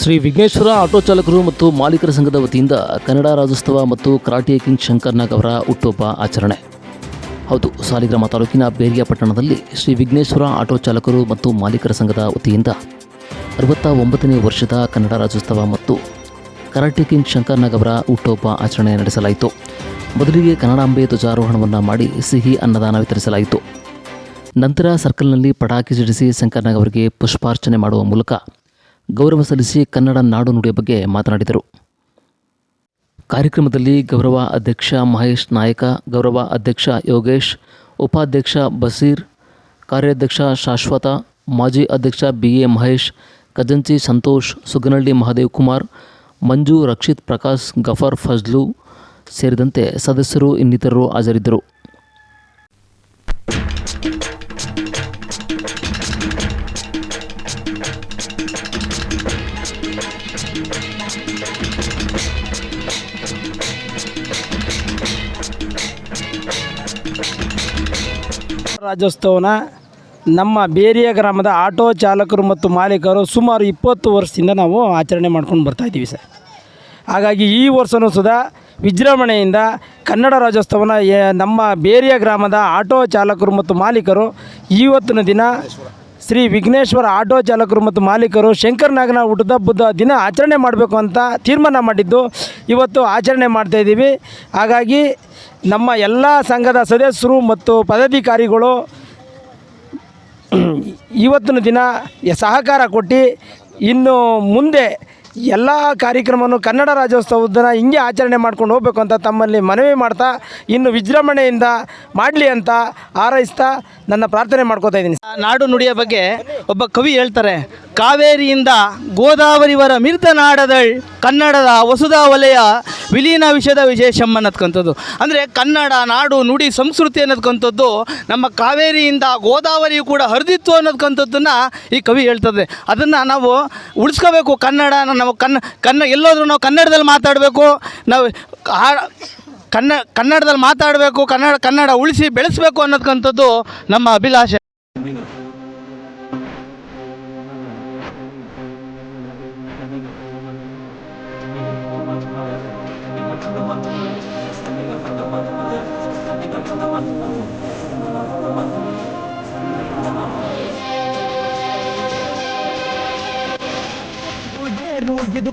Shri Vighneshwara auto ಚಾಲಕರು ಮತ್ತು ಮಾಲೀಕರ ಸಂಘದ ವತಿಯಿಂದ ಕನ್ನಡ ರಾಜ್ಯೋತ್ಸವ ಮತ್ತು ಕರಾಟೆ ಕಿಂಗ್ ಶಂಕರ್ನಾಗ್ ಅವರ ಹುಟ್ಟುಹಬ್ಬ ಆಚರಣೆ. ಹೌದು, ಸಾಲಿಗ್ರಾಮ ತಾಲೂಕಿನ ಬೇರಿಯ ಪಟ್ಟಣದಲ್ಲಿ ಶ್ರೀ ವಿಘ್ನೇಶ್ವರ ಆಟೋ ಚಾಲಕರು ಮತ್ತು ಮಾಲೀಕರ ಸಂಘದ ವತಿಯಿಂದ ಅರವತ್ತ ಒಂಬತ್ತನೇ ವರ್ಷದ ಕನ್ನಡ ರಾಜ್ಯೋತ್ಸವ ಮತ್ತು ಕರಾಟೆ ಕಿಂಗ್ ಶಂಕರ್ನಾಗ್ ಅವರ ಹುಟ್ಟುಹಬ್ಬ ಆಚರಣೆ ನಡೆಸಲಾಯಿತು. ಮೊದಲಿಗೆ ಕನ್ನಡಾಂಬೆ ಧ್ವಜಾರೋಹಣವನ್ನು ಮಾಡಿ ಸಿಹಿ ಅನ್ನದಾನ ವಿತರಿಸಲಾಯಿತು. ನಂತರ ಸರ್ಕಲ್ನಲ್ಲಿ ಪಟಾಕಿ ಸಿಡಿಸಿ ಶಂಕರ್ನಾಗ್ ಅವರಿಗೆ ಪುಷ್ಪಾರ್ಚನೆ ಮಾಡುವ ಮೂಲಕ ಗೌರವ ಸಲ್ಲಿಸಿ ಕನ್ನಡ ನಾಡು ನುಡಿಯ ಬಗ್ಗೆ ಮಾತನಾಡಿದರು. ಕಾರ್ಯಕ್ರಮದಲ್ಲಿ ಗೌರವ ಅಧ್ಯಕ್ಷ ಮಹೇಶ್ ನಾಯಕ, ಗೌರವ ಅಧ್ಯಕ್ಷ ಯೋಗೇಶ್, ಉಪಾಧ್ಯಕ್ಷ ಬಸೀರ್, ಕಾರ್ಯಾಧ್ಯಕ್ಷ ಶಾಶ್ವತ, ಮಾಜಿ ಅಧ್ಯಕ್ಷ ಬಿ ಎ ಮಹೇಶ್, ಖಜಂಚಿ ಸಂತೋಷ್, ಸುಗನಳ್ಳಿ ಮಹಾದೇವ್ ಕುಮಾರ್, ಮಂಜು ರಕ್ಷಿತ್ ಪ್ರಕಾಶ್, ಗಫರ್ ಫಜ್ಲು ಸೇರಿದಂತೆ ಸದಸ್ಯರು ಇನ್ನಿತರರು ಹಾಜರಿದ್ದರು. ರಾಜ್ಯೋತ್ಸವನ ನಮ್ಮ ಬೇರಿಯ ಗ್ರಾಮದ ಆಟೋ ಚಾಲಕರು ಮತ್ತು ಮಾಲೀಕರು ಸುಮಾರು ಇಪ್ಪತ್ತು ವರ್ಷದಿಂದ ನಾವು ಆಚರಣೆ ಮಾಡ್ಕೊಂಡು ಬರ್ತಾಯಿದ್ದೀವಿ ಸರ್. ಹಾಗಾಗಿ ಈ ವರ್ಷವೂ ಸುದಾ ವಿಜೃಂಭಣೆಯಿಂದ ಕನ್ನಡ ರಾಜ್ಯೋತ್ಸವನ ನಮ್ಮ ಬೇರಿಯ ಗ್ರಾಮದ ಆಟೋ ಚಾಲಕರು ಮತ್ತು ಮಾಲೀಕರು ಇವತ್ತಿನ ದಿನ ಶ್ರೀ ವಿಘ್ನೇಶ್ವರ ಆಟೋ ಚಾಲಕರು ಮತ್ತು ಮಾಲೀಕರು ಶಂಕರನಾಗನ ಹುಟ್ಟದ ಬುದ್ಧ ದಿನ ಆಚರಣೆ ಮಾಡಬೇಕು ಅಂತ ತೀರ್ಮಾನ ಮಾಡಿದ್ದು. ಇವತ್ತು ಆಚರಣೆ ಮಾಡ್ತಾಯಿದ್ದೀವಿ ಹಾಗಾಗಿ ನಮ್ಮ ಎಲ್ಲ ಸಂಘದ ಸದಸ್ಯರು ಮತ್ತು ಪದಾಧಿಕಾರಿಗಳು ಇವತ್ತಿನ ದಿನ ಸಹಕಾರ ಕೊಟ್ಟು ಇನ್ನು ಮುಂದೆ ಎಲ್ಲ ಕಾರ್ಯಕ್ರಮವನ್ನು ಕನ್ನಡ ರಾಜ್ಯೋತ್ಸವದನ್ನ ಹಿಂಗೆ ಆಚರಣೆ ಮಾಡ್ಕೊಂಡು ಹೋಗ್ಬೇಕು ಅಂತ ತಮ್ಮಲ್ಲಿ ಮನವಿ ಮಾಡ್ತಾ, ಇನ್ನು ವಿಜೃಂಭಣೆಯಿಂದ ಮಾಡಲಿ ಅಂತ ಹಾರೈಸ್ತಾ ನನ್ನ ಪ್ರಾರ್ಥನೆ ಮಾಡ್ಕೋತಾ ಇದ್ದೀನಿ. ನಾಡು ನುಡಿಯ ಬಗ್ಗೆ ಒಬ್ಬ ಕವಿ ಹೇಳ್ತಾರೆ, ಕಾವೇರಿಯಿಂದ ಗೋದಾವರಿವರ ಮಿರ್ತ ನಾಡದಳ್ ಕನ್ನಡದ ವಸುಧಾ ವಲಯ ವಿಲೀನ ವಿಷಯದ ವಿಶೇಷಮ್ಮ ಅನ್ನೋದ್ಕಂಥದ್ದು ಅಂದರೆ ಕನ್ನಡ ನಾಡು ನುಡಿ ಸಂಸ್ಕೃತಿ ಅನ್ನೋದ್ಕಂಥದ್ದು ನಮ್ಮ ಕಾವೇರಿಯಿಂದ ಗೋದಾವರಿಯು ಕೂಡ ಹರಿದಿತ್ತು ಅನ್ನೋದ್ಕಂಥದ್ದನ್ನು ಈ ಕವಿ ಹೇಳ್ತದೆ. ಅದನ್ನು ನಾವು ಉಳಿಸ್ಕೋಬೇಕು ಕನ್ನಡ, ನಾವು ಕನ್ನ ಕನ್ನ, ಎಲ್ಲೋದ್ರೂ ನಾವು ಕನ್ನಡದಲ್ಲಿ ಮಾತಾಡಬೇಕು, ನಾವು ಕನ್ನ ಕನ್ನಡದಲ್ಲಿ ಮಾತಾಡಬೇಕು ಕನ್ನಡ ಕನ್ನಡ ಉಳಿಸಿ ಬೆಳೆಸಬೇಕು ಅನ್ನೋದಕ್ಕಂಥದ್ದು ನಮ್ಮ ಅಭಿಲಾಷೆ. ಇದು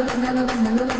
¡No, no, no!